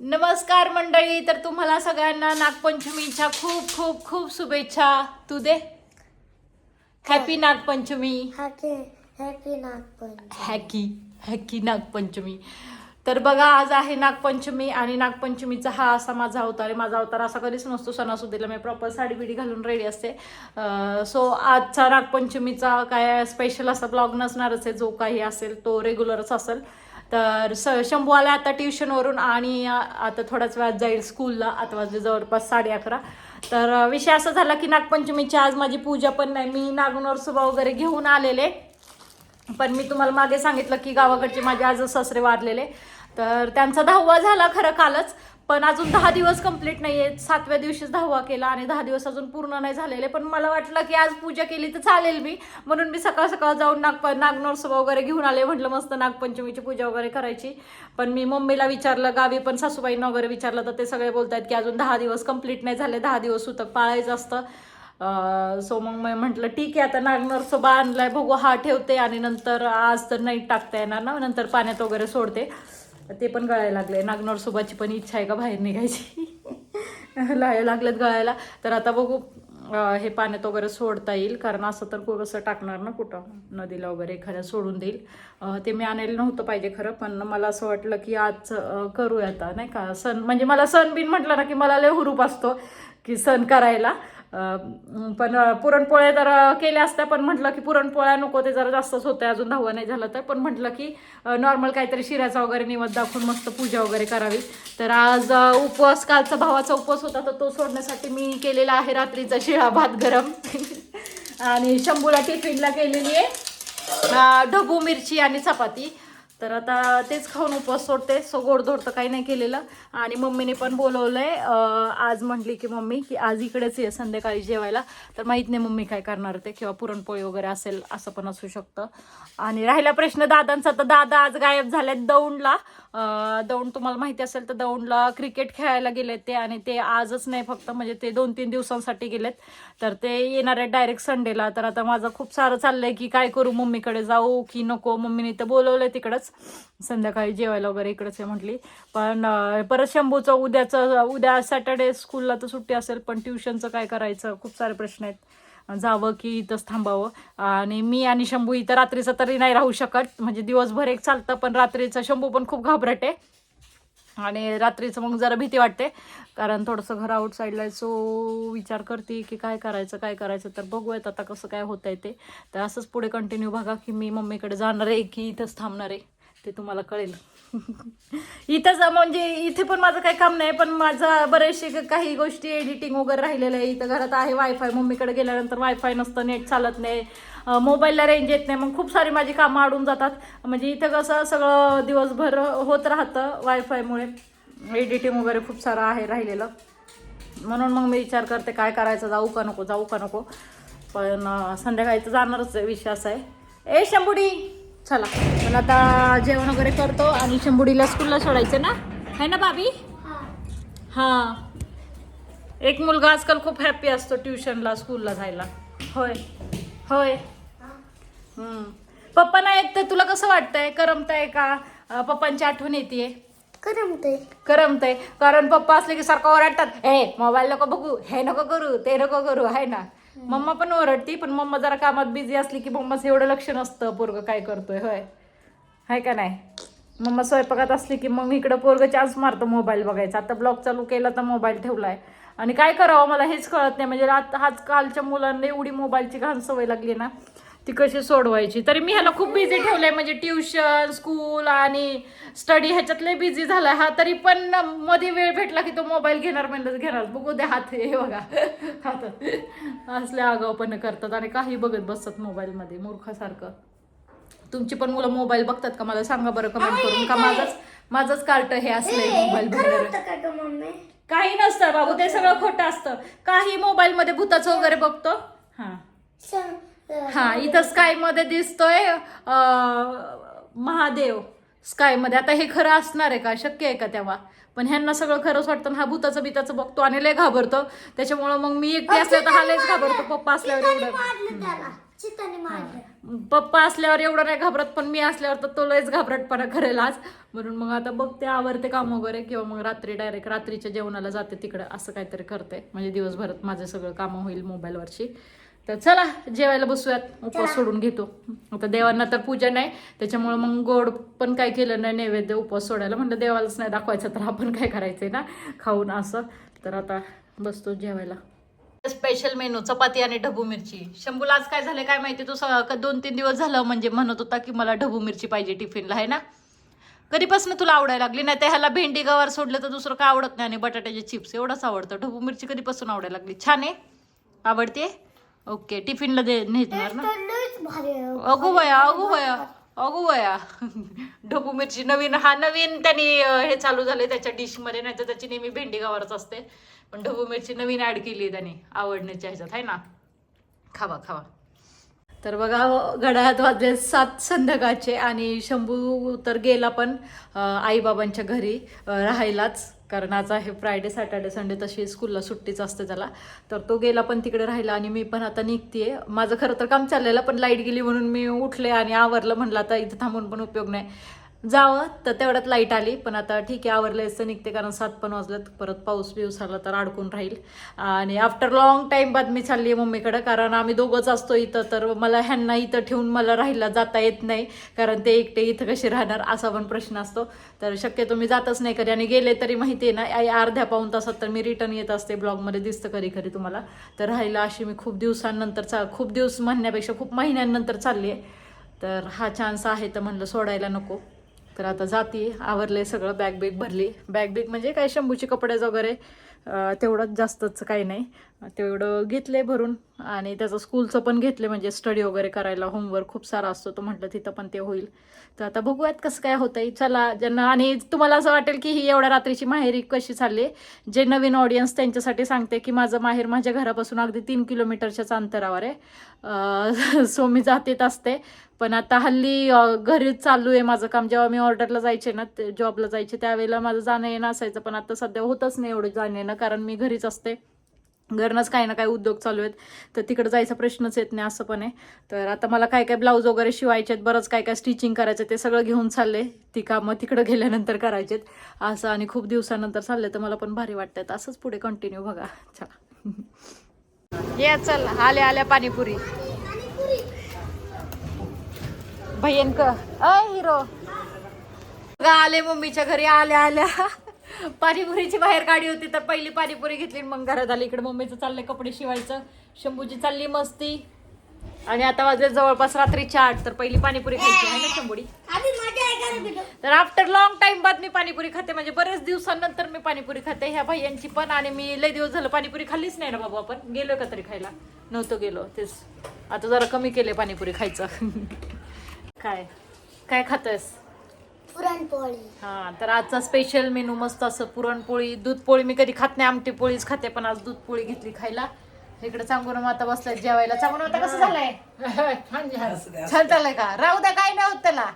नमस्कार मंडळी तर तुम्हाला सगळ्यांना नागपंचमीच्या खूप खूप खूप शुभेच्छा. तू दे. Happy Nagpanchami. Happy happy Nagpanchami. तर बघा आज आहे नागपंचमी आणि नागपंचमीचा हा असा माझा अवतार आहे. माझा अवतार असा कधीच नसतो सणासुदीला मी प्रॉपर साडी बिडी घालून रेडी असते. सो आजचा नागपंचमीचा काय स्पेशल असा ब्लॉग नसणारच आहे. जो काही असेल तो रेग्युलरच असेल. तर स शंभू आला आता ट्युशनवरून आणि आता थोड्याच वेळात जाईल स्कूलला आता वाजले जवळपास साडे अकरा. तर विषय असा झाला की नागपंचमीची आज माझी पूजा पण नाही. मी नागनोरसोबा वगैरे घेऊन आलेले. पण मी तुम्हाला मागे सांगितलं की गावाकडचे माझे आज सासरे वारलेले. तर त्यांचा दहावा झाला खरं कालच. पण अजून दहा दिवस कंप्लीट नाही आहेत सातव्या दिवशीच दहावा केला आणि दहा दिवस अजून पूर्ण नाही झालेले. पण मला वाटलं की आज पूजा केली तर चालेल मी. म्हणून मी सकाळ सकाळ जाऊन नाग नागनोरसोबा वगैरे घेऊन आले. म्हटलं मस्त नागपंचमीची पूजा वगैरे करायची. पण मी मम्मीला विचारलं गावी पण सासूबाईंना वगैरे विचारलं तर ते सगळे बोलतात की अजून दहा दिवस कंप्लीट नाही झाले. दहा दिवस सुतक पाळायचं असतं. सो मग मी म्हटलं ठीक आहे आता नागनरसोबा आणलाय बघू हा ठेवते आणि नंतर आज तर नाही टाकता येणार ना. नंतर पाण्यात वगैरे सोडते. ते पण गळायला लागले. नागनरसोबाची पण इच्छा आहे का बाहेर निघायची? लाय लागलेत गळायला. तर आता बघू हे पाण्यात वगैरे सोडता येईल. कारण असं तर कसं टाकणार ना कुठं? नदीला वगैरे एखाद्या सोडून देईल. ते मी आणायला नव्हतं पाहिजे खरं पण मला असं वाटलं की आज करूया आता नाही का? सण म्हणजे मला सण बिन म्हटलं ना की मला लय हुरूप असतो की सण करायला. पण पुरणपोळ्या तर केल्या असत्या पण म्हटलं की पुरणपोळ्या नको ते जरा जास्तच होतं अजून दहावं नाही झालं तर. पण म्हटलं की नॉर्मल काहीतरी शिऱ्याचा वगैरे निवद दाखवून मस्त पूजा वगैरे करावी. तर आज उपवास कालचा भावाचा उपवास होता तर तो सोडण्यासाठी मी केलेला आहे रात्रीचा शिळा भात गरम. आणि शंभूला टिफिनला केलेली आहे ढबू मिरची आणि चपाती. तर आता तेच खाऊन उपवास सोडते. सो गोडधोड तर काही नाही केलेलं. आणि मम्मीने पण बोलवलंय. आहे आज म्हटली की मम्मी की आज इकडेच ये संध्याकाळी जेवायला. तर माहीत नाही मम्मी काय करणार ते किंवा पुरणपोळी वगैरे असेल असं पण असू शकतं. आणि राहिला प्रश्न दादांचा. तर दादा आज गायब झालेत दौंडला. दौंड तुम्हाला माहिती असेल तर दौंडला क्रिकेट खेळायला गेलेत ते आणि ते आजच नाही फक्त म्हणजे ते दोन तीन दिवसांसाठी गेलेत. तर ते येणार आहेत डायरेक्ट संडेला तर आता माझं खूप सारं चाललंय की काय करू मम्मीकडे जाऊ की नको? मम्मीने तर बोलवलंय तिकडंच. संध्याकाळी जेवायला वगैरे इकडंच आहे म्हटली. पण परत शंभूचं उद्याचं उद्या सॅटर्डे स्कूलला तर सुट्टी असेल पण ट्युशनचं काय करायचं? खूप सारे प्रश्न आहेत. जावं की इथंच थांबावं. आणि मी आणि शंभू इथं रात्रीचं तरी नाही राहू शकत. म्हणजे दिवसभर एक चालतं पण रात्रीचं शंभू पण खूप घाबरटे आणि रात्रीचं मग जरा भीती वाटते. कारण थोडंसं घर आउटसाईडला आहे सो विचार करते की काय करायचं काय करायचं. तर बघूयात आता कसं काय होत आहे ते. तर असंच पुढे कंटिन्यू बघा की मी मम्मीकडे जाणार आहे की इथंच थांबणार आहे. ते तुम्हाला कळेल. इथं म्हणजे इथे पण माझं काही काम नाही पण माझं बरेचसे काही गोष्टी एडिटिंग वगैरे राहिलेलं आहे. इथं घरात आहे वायफाय मम्मीकडे गेल्यानंतर वायफाय नसतं नेट चालत नाही. मोबाईलला रेंज येत नाही. मग खूप सारी माझी कामं अडून जातात. म्हणजे इथं कसं सगळं दिवसभर होत राहतं वायफायमुळे एडिटिंग वगैरे खूप सारं आहे राहिलेलं. म्हणून मग मी विचार करते काय करायचं जाऊ का नको जाऊ का नको. पण संध्याकाळी तर जाणारच विश्वास आहे. ए शंभुडी! चला. पण आता जेवण वगैरे करतो आणि शंभुडीला स्कूलला सोडायचं ना? आहे ना बाबी हां. एक मुलगा आजकाल खूप हॅप्पी असतो ट्युशनला स्कूलला जायला. होय. होय. हम्म. पप्पा नाही येत तर तुला कसं वाटतंय? करमतंय का? अं, पप्पांची आठवण येते करमते करमतंय. कारण पप्पा असले की सारखं ओरडतात हे मोबाईल नको बघू हे नको करू ते नको करू. आहे ना? मम्मा पण ओरडती पण मम्मा जरा कामात बिझी असली की मम्माचं एवढं लक्ष नसतं पोरग काय करतोय? होय. हाय का नाही? मम्मा स्वयंपाकात असली की मग इकडं पोरग चान्स मारतो मोबाईल बघायचा. आता ब्लॉग चालू केला तर मोबाईल ठेवलाय. आणि काय करावं मला हेच कळत नाही. म्हणजे आता आजकालच्या मुलांना एवढी मोबाईलची घाण सवय लागली ना ती कशी सोडवायची? तरी मी ह्याला खूप बिझी ठेवलंय. म्हणजे ट्युशन स्कूल आणि स्टडी ह्याच्यात लय बिझी झालाय. हा तरी पण मध्ये वेळ भेटला की तो मोबाईल घेणार म्हणलं घेणार. बघू द्या हात हे बघा. हात असले आगावपणे करतात आणि काही बघत बसतात मोबाईलमध्ये मूर्खासारखं. तुमची पण मुलं मोबाईल बघतात का? मला सांगा बरं कमेंट करून का माझंच माझंच कार्ट हे असलंय मोबाईल बघणार काही नसतं बाबू ते सगळं खोटं असतं. काही मोबाईल मध्ये भूताचं वगैरे बघतो. हा. हा इथं स्कायमध्ये दिसतोय महादेव. स्कायमध्ये. आता हे खरं असणार आहे का? शक्य आहे का तेव्हा? पण ह्यांना सगळं खरंच वाटतं हा भूताचं बिताचं बघतो आणि लय घाबरतो. त्याच्यामुळं मग मी एकटी असल्या तर हा लयच घाबरतो. पप्पा असल्यावर एवढं. चिताने मारलं पप्पा असल्यावर एवढं नाही घाबरत पण मी असल्यावर तर तो लयच घाबरटपणा करेल आज. म्हणून मग आता बघते आवरते काम वगैरे किंवा मग रात्री डायरेक्ट रात्रीच्या जेवणाला जाते तिकडं असं काहीतरी करते. म्हणजे दिवसभरात माझं सगळं कामं होईल मोबाईलवरची. तर चला जेवायला बसूयात. उपवास सोडून घेतो. आता देवांना तर पूजा नाही त्याच्यामुळे मग गोड पण काय केलं नाही नैवेद्य उपवास सोडायला. म्हणलं देवालाच नाही दाखवायचं तर आपण काय करायचंय ना? खाऊन असं. तर आता बसतो जेवायला. स्पेशल मेनू चपाती आणि ढबू मिरची. शंभूला आज काय झालं काय माहिती? तू दोन तीन दिवस झालं म्हणजे म्हणत होता की मला ढबू मिरची पाहिजे टिफिनला आहे ना? कधीपासून तुला आवडायला लागली? नाही तर ह्याला भेंडी गवार सोडलं तर दुसरं काय आवडत नाही आणि बटाट्याचे चिप्स एवढंच आवडतं. ढबू मिरची कधीपासून आवडायला लागली? छान आहे. आवडते ओके टिफिनला दे नेणार ना. अगो वया अगो वया अगो वया. ढबू मिरची नवीन हा नवीन त्यांनी हे चालू झाले त्याच्या डिशमध्ये नाही तर त्याची नेहमी भेंडी गावरच असते. पण ढबू मिरची नवीन ॲड केली त्याने आवडण्याच्या ह्याच्यात आहे ना? खावा खावा. तर बघा घड्याळात वाजले सात संध्याकाळचे आणि शंभू तर गेला पण आईबाबांच्या घरी राहायलाच. कारण आज आहे फ्रायडे सॅटर्डे संडे तशी स्कूलला सुट्टीच असते त्याला. तर तो गेला पण तिकडे राहिला आणि मी पण आता निघते माझं खरं तर काम चाललेलं पण लाइट गेली म्हणून मी उठले आणि आवरलं म्हणलं आता इथं थांबून पण उपयोग नाही. जावं तर तेवढ्यात लाइट आली. पण आता ठीक आहे आवरलं निघते कारण सात पण वाजलेत. परत पाऊस बिऊस आला तर अडकून राहील. आणि आफ्टर लॉंग टाईम बाद मी चालली आहे मम्मीकडं कारण आम्ही दोघंच असतो इथं तर मला ह्यांना इथं ठेवून मला राहायला जाता येत नाही. कारण ते एकटे इथं कसे राहणार असा पण प्रश्न असतो. तर शक्यतो मी जातच नाही कधी. आणि गेले तरी माहिती आहे ना आई अर्ध्या पाऊन तासात तर मी रिटर्न येत असते ब्लॉगमध्ये दिसतं कधी कधी तुम्हाला. तर राहायला अशी मी खूप दिवसांनंतर चा खूप दिवस म्हणण्यापेक्षा खूप महिन्यांनंतर चालली आहे तर हा चान्स आहे तर म्हणलं सोडायला नको. तर आता जाती आवरले सगळं बॅग बिग भरली. बॅग बिग म्हणजे काय शंभूचे कपडे वगैरे तेवढंच जास्तच काही नाही. तेवढं घेतले भरून. आणि त्याचं स्कूलचं पण घेतले म्हणजे स्टडी वगैरे करायला होमवर्क खूप सारा असतो तो म्हटलं तिथं पण ते होईल. तर आता बघूयात कसं काय होतंय. चला ज्यांना आणि तुम्हाला असं वाटेल की ही एवढ्या रात्रीची माहेरी कशी चालली आहे? जे नवीन ऑडियन्स त्यांच्यासाठी सांगते की माझं माहेर माझ्या घरापासून अगदी तीन किलोमीटरच्याच अंतरावर आहे. सो मी जातीत असते. पण आता हल्ली घरीच घरी चालू आहे माझं काम. जेव्हा मी ऑर्डरला जायचे ना ते जॉबला जायचे त्यावेळेला माझं जाणं येणं असायचं. पण आता सध्या होतच नाही एवढं जाणं येणं कारण मी घरीच असते. घरनंच काही ना काही उद्योग चालू आहेत. तर तिकडं जायचा प्रश्नच येत नाही असं पण आहे. तर आता मला काय काय ब्लाऊज वगैरे शिवायचे आहेत बरंच काय काय स्टिचिंग करायचं ते सगळं घेऊन चालले. ती कामं तिकडं गेल्यानंतर करायचेत. असं आणि खूप दिवसानंतर चालले तर मला पण भारी वाटतं. असंच पुढे कंटिन्यू बघा. चला. ये चल. आल्या आल्या पाणीपुरी. भयंकर. अय हिरो. आले मम्मीच्या घरी. आल्या आल्या. पाणीपुरीची बाहेर गाडी होती तर पहिली पाणीपुरी घेतली मग घरात आली. इकडे मम्मीचं चाललंय कपडे शिवायचं. शंभूची चालली मस्ती. आणि आता वाजले जवळपास रात्रीच्या आठ तर पहिली पाणीपुरी खायची आहे ना शंभूडी? तर आफ्टर लॉंग टाइम बाद मी पाणीपुरी खाते म्हणजे बरेच दिवसांनंतर मी पाणीपुरी खाते. ह्या भाईयांची पण आणि मी लय दिवस झालं पाणीपुरी खाल्लीच नाही ना बाबा आपण. गेलो का तरी खायला? नव्हतं गेलो तेच. आता जरा कमी केले पाणीपुरी खायचं. काय? काय खातोयस? पुरणपोळी. हा तर आजचा स्पेशल मेनू मस्त असं पुरणपोळी दूध पोळी मी कधी खात नाही आमटी पोळीच खाते पण आज दूध पोळी घेतली खायला. इकडे चांगून माता बसलाय जेवायला. चांगून माता कसं झालंय? छान झालंय का? राहू द्या काय नाही होत त्याला.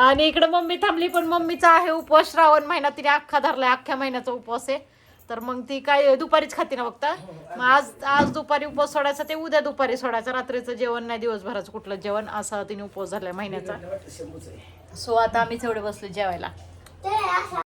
आणि इकडे मम्मी थांबली पण मम्मीचा आहे उपवास. श्रावण महिना तिने अख्खा धरलाय अख्ख्या महिन्याचा उपवास आहे. तर मग ती काय दुपारीच खाते ना फक्त मग आज आज दुपारी उपवास सोडायचा ते उद्या दुपारी सोडायचं. रात्रीचं जेवण नाही दिवसभराचं कुठलं जेवण. असा तिने उपवास झालाय महिन्याचा. सो आता आम्हीच एवढे बसलो जेवायला. ते असं